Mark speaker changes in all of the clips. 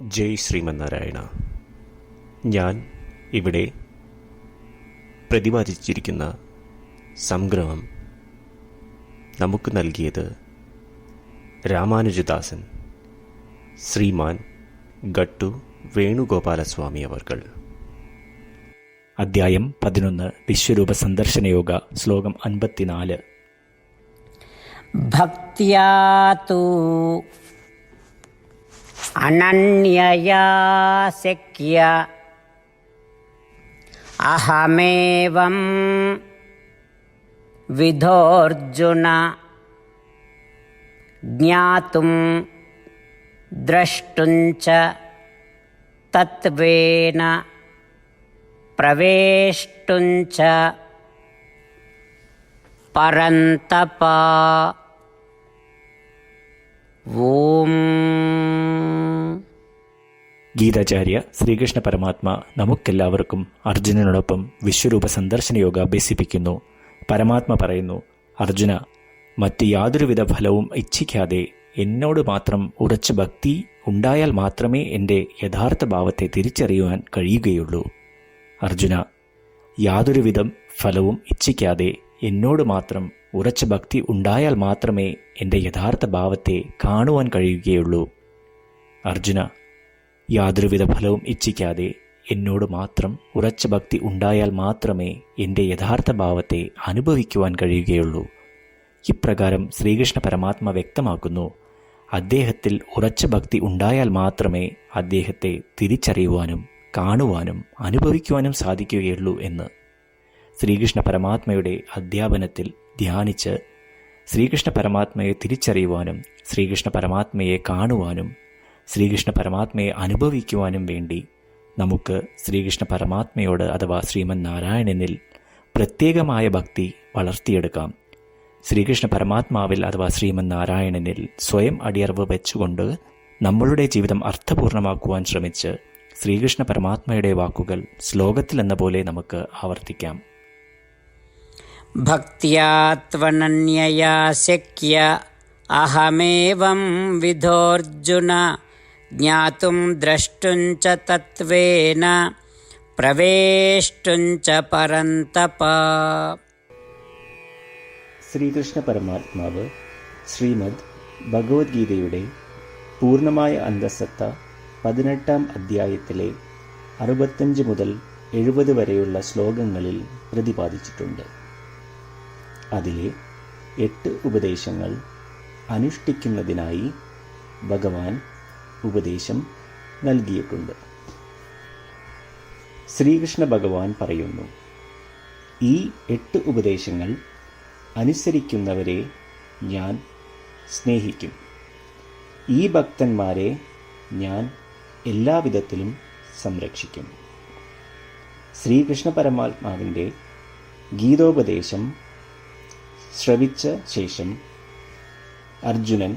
Speaker 1: ജയ് ശ്രീമന്നാരായണ. ഞാൻ ഇവിടെ പ്രതിപാദിച്ചിരിക്കുന്ന സംഗ്രഹം നമുക്ക് നൽകിയത് രാമാനുജദാസൻ ശ്രീമാൻ ഗട്ടു വേണുഗോപാലസ്വാമി അവർകൾ.
Speaker 2: അദ്ധ്യായം പതിനൊന്ന് വിശ്വരൂപ സന്ദർശനയോഗ ശ്ലോകം അൻപത്തിനാല്.
Speaker 3: ഭക്തിയാ अनन्यया शक्य अहमेवं विधोऽर्जुन ज्ञातुं द्रष्टुं च तत्त्वेन प्रवेष्टुं च परन्तपा ॐ
Speaker 2: ഗീതാചാര്യ ശ്രീകൃഷ്ണ പരമാത്മ നമുക്കെല്ലാവർക്കും അർജുനനോടൊപ്പം വിശ്വരൂപ സന്ദർശന സന്ദർശനയോഗ അഭ്യസിപ്പിക്കുന്നു. പരമാത്മ പറയുന്നു അർജുന മറ്റ് യാതൊരുവിധ ഫലവും ഇച്ഛിക്കാതെ എന്നോട് മാത്രം ഉറച്ച ഭക്തി ഉണ്ടായാൽ മാത്രമേ എന്റെ യഥാർത്ഥ ഭാവത്തെ തിരിച്ചറിയുവാൻ കഴിയുകയുള്ളൂ. അർജുന യാതൊരുവിധം ഫലവും ഇച്ഛിക്കാതെ എന്നോട് മാത്രം ഉറച്ച ഭക്തി ഉണ്ടായാൽ മാത്രമേ എന്റെ യഥാർത്ഥ ഭാവത്തെ കാണുവാൻ കഴിയുകയുള്ളൂ. അർജുന യാതൊരുവിധ ഫലവും ഇച്ഛിക്കാതെ എന്നോട് മാത്രം ഉറച്ച ഭക്തി ഉണ്ടായാൽ മാത്രമേ എന്റെ യഥാർത്ഥ ഭാവത്തെ അനുഭവിക്കുവാൻ കഴിയുകയുള്ളൂ. ഇപ്രകാരം ശ്രീകൃഷ്ണ പരമാത്മ വ്യക്തമാക്കുന്നു. അദ്ദേഹത്തിൽ ഉറച്ച ഭക്തി ഉണ്ടായാൽ മാത്രമേ അദ്ദേഹത്തെ തിരിച്ചറിയുവാനും കാണുവാനും അനുഭവിക്കുവാനും സാധിക്കുകയുള്ളൂ എന്ന്. ശ്രീകൃഷ്ണ പരമാത്മയുടെ അധ്യാപനത്തിൽ ധ്യാനിച്ച് ശ്രീകൃഷ്ണ പരമാത്മയെ തിരിച്ചറിയുവാനും ശ്രീകൃഷ്ണ പരമാത്മയെ കാണുവാനും ശ്രീകൃഷ്ണ പരമാത്മയെ അനുഭവിക്കുവാനും വേണ്ടി നമുക്ക് ശ്രീകൃഷ്ണ പരമാത്മയോട് അഥവാ ശ്രീമൻ നാരായണനിൽ പ്രത്യേകമായ ഭക്തി വളർത്തിയെടുക്കാം. ശ്രീകൃഷ്ണ പരമാത്മാവിൽ അഥവാ ശ്രീമൻ നാരായണനിൽ സ്വയം അടിയറവ് വെച്ചുകൊണ്ട് നമ്മളുടെ ജീവിതം അർത്ഥപൂർണമാക്കുവാൻ ശ്രമിച്ച് ശ്രീകൃഷ്ണ പരമാത്മയുടെ വാക്കുകൾ ശ്ലോകത്തിലെന്ന പോലെ നമുക്ക് ആവർത്തിക്കാം.
Speaker 3: ഭക്തിയാത്വനന്യയാ അഹമേവം വിധോർജുന ज्ञातुं द्रष्टुं च तत्त्वेन प्रवेष्टुं च परन्तप
Speaker 2: ശ്രീകൃഷ്ണ പരമാത്മാവ് ശ്രീമദ് ഭഗവത്ഗീതയുടെ പൂർണ്ണമായ അന്തസത്ത പതിനെട്ടാം അധ്യായത്തിലെ അറുപത്തഞ്ച് മുതൽ എഴുപത് വരെയുള്ള ശ്ലോകങ്ങളിൽ പ്രതിപാദിച്ചിട്ടുണ്ട് അതിലെ എട്ട് ഉപദേശങ്ങൾ അനുഷ്ഠിക്കുന്നതിനായി ഭഗവാൻ ഉപദേശം നൽകിയിട്ടുണ്ട്. ശ്രീകൃഷ്ണ ഭഗവാൻ പറയുന്നു ഈ എട്ട് ഉപദേശങ്ങൾ അനുസരിക്കുന്നവരെ ഞാൻ സ്നേഹിക്കും. ഈ ഭക്തന്മാരെ ഞാൻ എല്ലാവിധത്തിലും സംരക്ഷിക്കും. ശ്രീകൃഷ്ണ പരമാത്മാവിന്റെ ഗീതോപദേശം ശ്രവിച്ച ശേഷം അർജുനൻ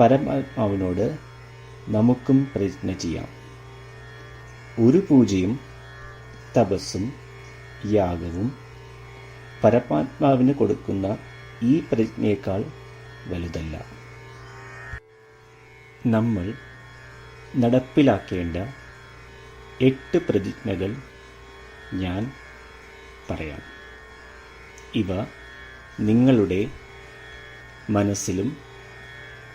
Speaker 2: പരമാത്മാവിനോട് നമുക്കും പ്രതിജ്ഞ ചെയ്യാം. ഒരു പൂജയും തപസ്സും യാഗവും പരമാത്മാവിന് കൊടുക്കുന്ന ഈ പ്രതിജ്ഞയേക്കാൾ വലുതല്ല. നമ്മൾ നടപ്പിലാക്കേണ്ട എട്ട് പ്രതിജ്ഞകൾ ഞാൻ പറയാം. ഇവ നിങ്ങളുടെ മനസ്സിലും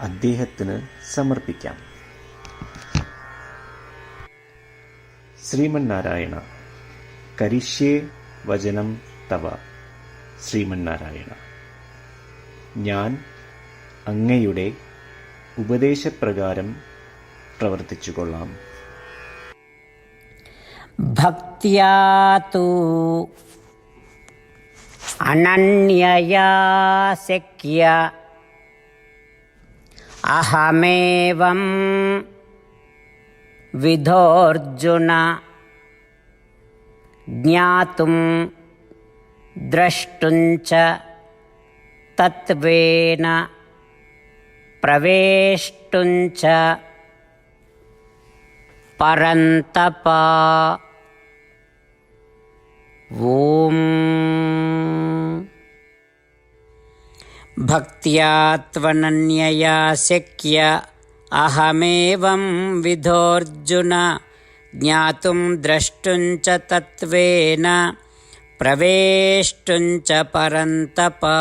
Speaker 2: അദ്ദേഹത്തിന് സമർപ്പിക്കാം. ശ്രീമന്നാരായണ കരിഷ്യേ വചനം തവ. ശ്രീമന്നാരായണ ഞാൻ അങ്ങയുടെ ഉപദേശപ്രകാരം
Speaker 3: പ്രവർത്തിച്ചു കൊള്ളാം ഭക്തിയാതു അനന്യയാ ശക്യ అహమేవం విధోర్జున జ్ఞాతుం ద్రష్టుంచ తత్వేన ప్రవేష్టుంచ పరంతపా. ఓం. భక్త్యా త్వనన్యయా శక్య అహమేవం విధోర్జున జ్ఞాతుం ద్రష్టుంచ తత్వేన ప్రవేష్టుంచ పరంతపా